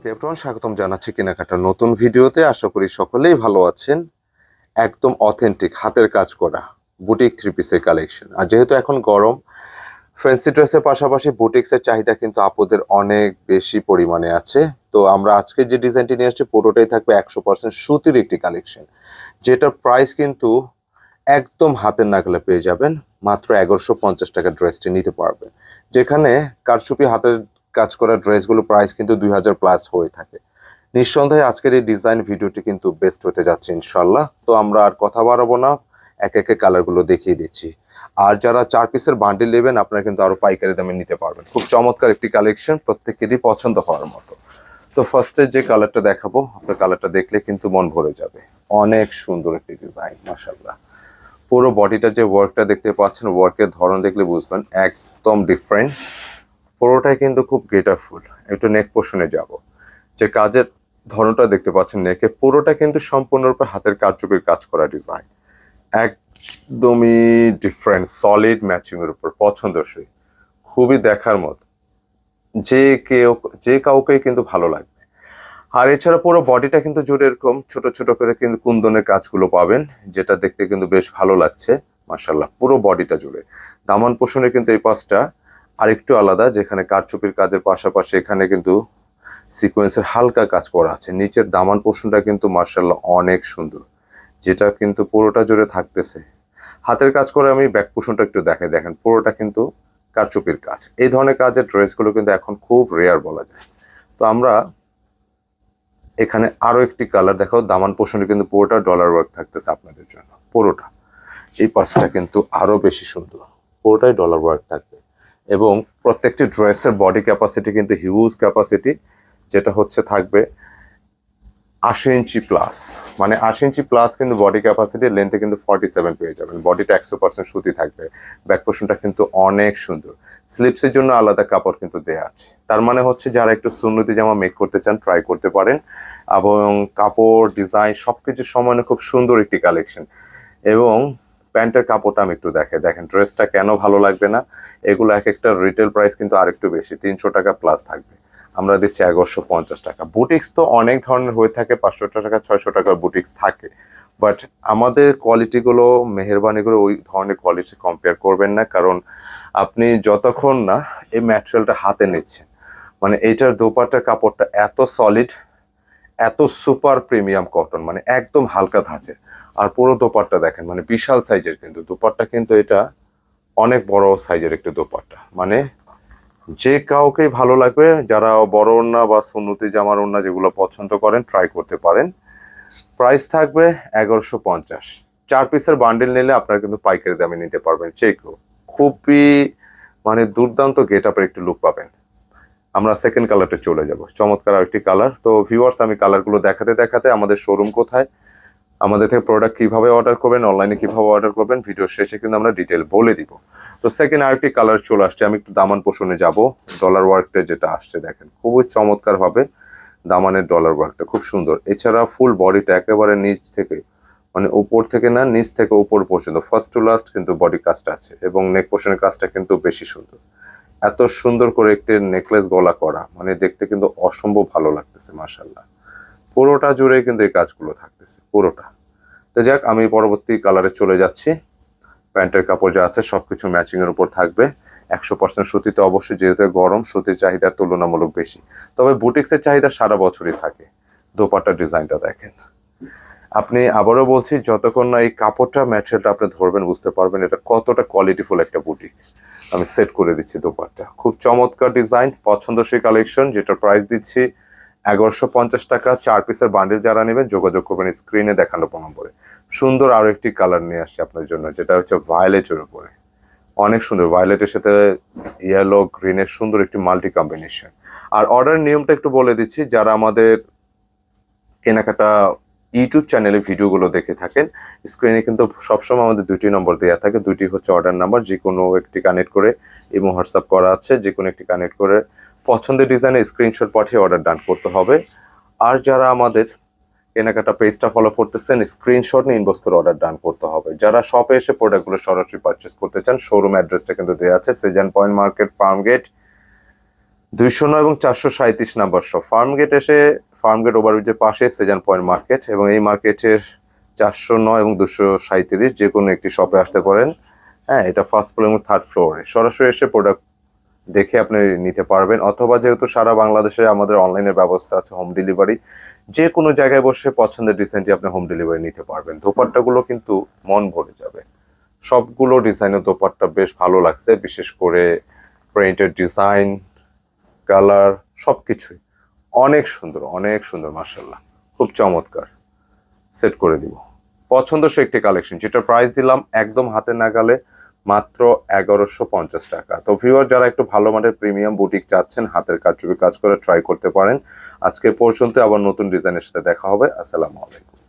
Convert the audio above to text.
ওকে everyone স্বাগতম জানাচ্ছি কেনাকাটার নতুন ভিডিওতে। আশা করি সকলেই ভালো আছেন। একদম অথেন্টিক হাতের কাজ করা বুটিক থ্রি পিসের কালেকশন আর যেহেতু এখন গরম ফ্যান্সি ড্রেসের পাশাপাশি বুটিক্সের চাহিদা কিন্তু আপদের অনেক বেশি পরিমাণে আছে। তো আমরা আজকে যে ডিজাইনটি নিয়ে আসছি, পুরোটাই থাকবে একশো পার্সেন্ট সুতির একটি কালেকশন যেটার প্রাইস কিন্তু একদম হাতের নাগালে পেয়ে যাবেন। মাত্র এগারোশো পঞ্চাশ টাকার ড্রেসটি নিতে পারবেন। যেখানে কারচুপি হাতের কাজ করা ড্রেসগুলো প্রাইস কিন্তু দুই হাজার প্লাস হয়ে থাকে। নিঃসন্দেহে আজকের এই ডিজাইন ভিডিওটি কিন্তু বেস্ট হতে যাচ্ছে ইনশাল্লাহ তো আমরা আর কথা বাড়াবো না, এক একে কালারগুলো দেখিয়ে দিচ্ছি। আর যারা চার পিসের বান্ডিল নেবেন, আপনারা কিন্তু আরও পাইকারি দামে নিতে পারবেন। খুব চমৎকার একটি কালেকশন প্রত্যেকেরই পছন্দ হওয়ার মতো। তো ফার্স্টে যে কালারটা দেখাবো, আপনার কালারটা দেখলে কিন্তু মন ভরে যাবে। অনেক সুন্দর একটি ডিজাইন মাসাল্লাহ পুরো বডিটা যে ওয়ার্কটা দেখতে পাচ্ছেন ওয়ার্কের ধরন দেখলে বুঝবেন, একদম ডিফারেন্ট পুরোটাই কিন্তু খুব গ্রেটারফুল একটু নেক পোষণে যাব। যে কাজের ধরনটা দেখতে পাচ্ছেন নেকে পুরোটা কিন্তু সম্পূর্ণরূপে হাতের কারচুপির কাজ করা ডিজাইন একদমই ডিফারেন্ট সলিড ম্যাচিং এর উপর, পছন্দসই। খুবই দেখার মতো। যে কেউ, যে কাউকেই কিন্তু ভালো লাগবে। আর এছাড়া পুরো বডিটা কিন্তু জুড়ে এরকম ছোট ছোট করে কিন্তু কুন্দনের কাজগুলো পাবেন, যেটা দেখতে কিন্তু বেশ ভালো লাগছে। মার্শাল্লাহ পুরো বডিটা জুড়ে। দামান পোষণে কিন্তু এই পাশটা আরেকটু আলাদা, যেখানে কারচুপির কাজের পাশাপাশি এখানে কিন্তু সিকোয়েন্সের হালকা কাজ করা আছে। নিচের দামান পোষণটা কিন্তু মার্শাল্লাহ অনেক সুন্দর, যেটা কিন্তু পুরোটা জুড়ে থাকতেছে। হাতের কাজ করে আমি ব্যাক পোষণটা একটু দেখাই। দেখেন, পুরোটা কিন্তু কারচুপির কাজ। এই ধরনের কাজের ড্রেসগুলো কিন্তু এখন খুব রেয়ার বলা যায়। তো আমরা এখানে আরও একটি কালার দেখাও দামান পোষণে কিন্তু পুরোটা ডলার ওয়ার্ক থাকতেছে আপনাদের জন্য। পুরোটা। এই পাশটা কিন্তু আরও বেশি সুন্দর। পুরোটাই ডলার ওয়ার্ক থাকবে। এবং প্রত্যেকটি ড্রেসের বডি ক্যাপাসিটি কিন্তু হিউজ ক্যাপাসিটি যেটা হচ্ছে থাকবে আশি ইঞ্চি প্লাস মানে আশি ইঞ্চি প্লাস কিন্তু বডি ক্যাপাসিটি লেন্থে কিন্তু ফর্টি সেভেন পেয়ে যাবেন। বডিটা একশো পার্সেন্ট সুতি থাকবে। ব্যাক পোর্শনটা কিন্তু অনেক সুন্দর। স্লিপসের জন্য আলাদা কাপড় কিন্তু দেওয়া আছে। তার মানে হচ্ছে যারা একটু সুন্নতি জামা মেক করতে চান ট্রাই করতে পারেন। এবং কাপড় ডিজাইন সব কিছু সমানে খুব সুন্দর একটি কালেকশন এবং প্যান্টের কাপড়টা আমি একটু দেখে। দেখেন, ড্রেসটা কেন ভালো লাগবে না? এগুলো এক একটা রিটেল প্রাইস কিন্তু আরেকটু বেশি, তিনশো টাকা প্লাস থাকবে। আমরা দিচ্ছি এগারোশো পঞ্চাশ টাকা। বুটিক্স তো অনেক ধরনের হয়ে থাকে, পাঁচশো টাকা, ছয়শো টাকার বুটিক্স থাকে। বাট আমাদের কোয়ালিটিগুলো মেহরবানিগুলো ওই ধরনের কোয়ালিটি কম্পেয়ার করবেন না। কারণ আপনি যতক্ষণ না এই ম্যাটেরিয়ালটা হাতে নিচ্ছেন মানে এইটার দোপাটার কাপড়টা এত সলিড এত সুপার প্রিমিয়াম কটন মানে একদম হালকা ধাঁচের। আর পুরো দোপাট্টা দেখেন মানে বিশাল সাইজের কিন্তু। দোপাট্টা কিন্তু এটা অনেক বড় সাইজের একটি দোপাট্টা। মানে যে কাউকেই ভালো লাগবে, যারা বড় ওড়না বা সুন্নতি জামার ওড়না যেগুলো পছন্দ করেন ট্রাই করতে পারেন। প্রাইস থাকবে এগারোশো পঞ্চাশ। চার পিসের বান্ডেল নিলে আপনারা কিন্তু পাইকারি দামে নিতে পারবেন। চেকও খুবই মানে দুর্দান্ত গেট আপের একটি লুক পাবেন। আমরা সেকেন্ড কালারটা চলে যাব। চমৎকার আরেকটি কালার তো ভিউয়ার্স আমি কালারগুলো দেখাতে দেখাতে আমাদের শোরুম কোথায়? আমাদের থেকে প্রোডাক্ট কীভাবে অর্ডার করবেন অনলাইনে কীভাবে অর্ডার করবেন ভিডিও শেষে কিন্তু আমরা ডিটেল বলে দিব। তো সেকেন্ড আরেকটি কালার চলে আসছে, আমি একটু দামান পোষণে যাব। ডলার ওয়ার্কটা যেটা আসছে দেখেন, খুবই চমৎকার ভাবে দামানের ডলার ওয়ার্কটা খুব সুন্দর। এছাড়া ফুল বডিটা একেবারে নিচ থেকে মানে উপর থেকে না, নিচ থেকে উপর পর্যন্ত ফার্স্ট টু লাস্ট কিন্তু বডি কাজটা আছে এবং নেক পোষণের কাজটা কিন্তু বেশি সুন্দর। এত সুন্দর করে একটি নেকলেস গলা করা মানে দেখতে কিন্তু অসম্ভব ভালো লাগতেছে মার্শাল্লাহ পুরোটা জুড়ে কিন্তু এই কাজগুলো থাকতেছে, পুরোটা। তো যাক, আমি পরবর্তী কালারে চলে যাচ্ছি। প্যান্টের কাপড় যা আছে সব কিছু ম্যাচিংয়ের উপর থাকবে। একশো পার্সেন্ট সুতিতে অবশ্যই যেহেতু গরম, সুতির চাহিদা তুলনামূলক বেশি। তবে বুটিক্সের চাহিদা সারা বছরই থাকে। দোপাট্টার ডিজাইনটা দেখেন। আপনি আবারও বলছি, যতক্ষণ না এই কাপড়টা ম্যাটেরিয়ালটা আপনি ধরবেন, বুঝতে পারবেন এটা কতটা কোয়ালিটিফুল একটা বুটিক আমি সেট করে দিচ্ছি দোপাট্টা। খুব চমৎকার ডিজাইন পছন্দসই কালেকশন যেটা প্রাইস দিচ্ছি এগারোশো পঞ্চাশ টাকা চার পিসের বান্ডেল যারা নেবেন যোগাযোগ করবেন স্ক্রিনে দেখানো নম্বরে সুন্দর আরও একটি কালার নিয়ে আসছে আপনার জন্য, যেটা হচ্ছে ভায়োলেটের উপরে। অনেক সুন্দর ভায়োলেটের সাথে ইয়েলো গ্রিনের সুন্দর একটি মাল্টি কম্বিনেশন আর অর্ডার নিয়মটা একটু বলে দিচ্ছি, যারা আমাদের কেনাকাটা ইউটিউব চ্যানেলে ভিডিওগুলো দেখে থাকেন স্ক্রিনে কিন্তু সবসময় আমাদের দুটি নম্বর দেওয়া থাকে দুটি হচ্ছে অর্ডার নাম্বার যে কোনো একটি কানেক্ট করে এবং হোয়াটসঅ্যাপ করা আছে যে কোনো একটি কানেক্ট করে পছন্দের ডিজাইনে স্ক্রিনশট পাঠিয়ে অর্ডার ডান করতে হবে। আর যারা আমাদের কেনাকাটা পেজটা ফলো করতেছেন স্ক্রিনশট নিয়ে ইনবক্স করে অর্ডার ডান করতে হবে। যারা শপে এসে প্রোডাক্টগুলো সরাসরি পারচেস করতে চান শোরুম অ্যাড্রেসটা কিন্তু দেওয়া আছে Sejan Point Market Farm Gate দুইশো নয় এবং চারশো সাঁত্রিশ নাম্বার শপ ফার্ম গেট এসে ফার্ম গেট ওভারব্রিজের পাশে সেজান পয়েন্ট মার্কেট এবং এই মার্কেটের চারশো নয় এবং দুশো সাঁত্রিশ যে কোনো একটি শপে আসতে পারেন। হ্যাঁ এটা ফার্স্ট ফ্লোর এবং থার্ড ফ্লোরে সরাসরি এসে প্রোডাক্ট দেখে আপনি নিতে পারবেন। অথবা যেহেতু সারা বাংলাদেশে আমাদের অনলাইনের ব্যবস্থা আছে হোম ডেলিভারি যে কোনো জায়গায় বসে পছন্দের ডিজাইনটি আপনি হোম ডেলিভারি নিতে পারবেন। দোপাট্টাগুলো কিন্তু মন ভরে যাবে। সবগুলো ডিজাইনের দোপাট্টা বেশ ভালো লাগছে, বিশেষ করে প্রিন্টের ডিজাইন কালার সব কিছুই অনেক সুন্দর অনেক সুন্দর মার্শাল্লাহ খুব চমৎকার। সেট করে দিব। পছন্দসই একটি কালেকশন যেটা প্রাইস দিলাম একদম হাতে নাগালে মাত্র এগারোশো পঞ্চাশ টাকা। তো ভিউয়ার যারা একটু ভালো মানের প্রিমিয়াম বুটিক চাচ্ছেন, হাতের কারচুপি কাজ করে ট্রাই করতে পারেন। আজকে পর্যন্ত আবার নতুন ডিজাইনের সাথে দেখা হবে। আসসালামু আলাইকুম।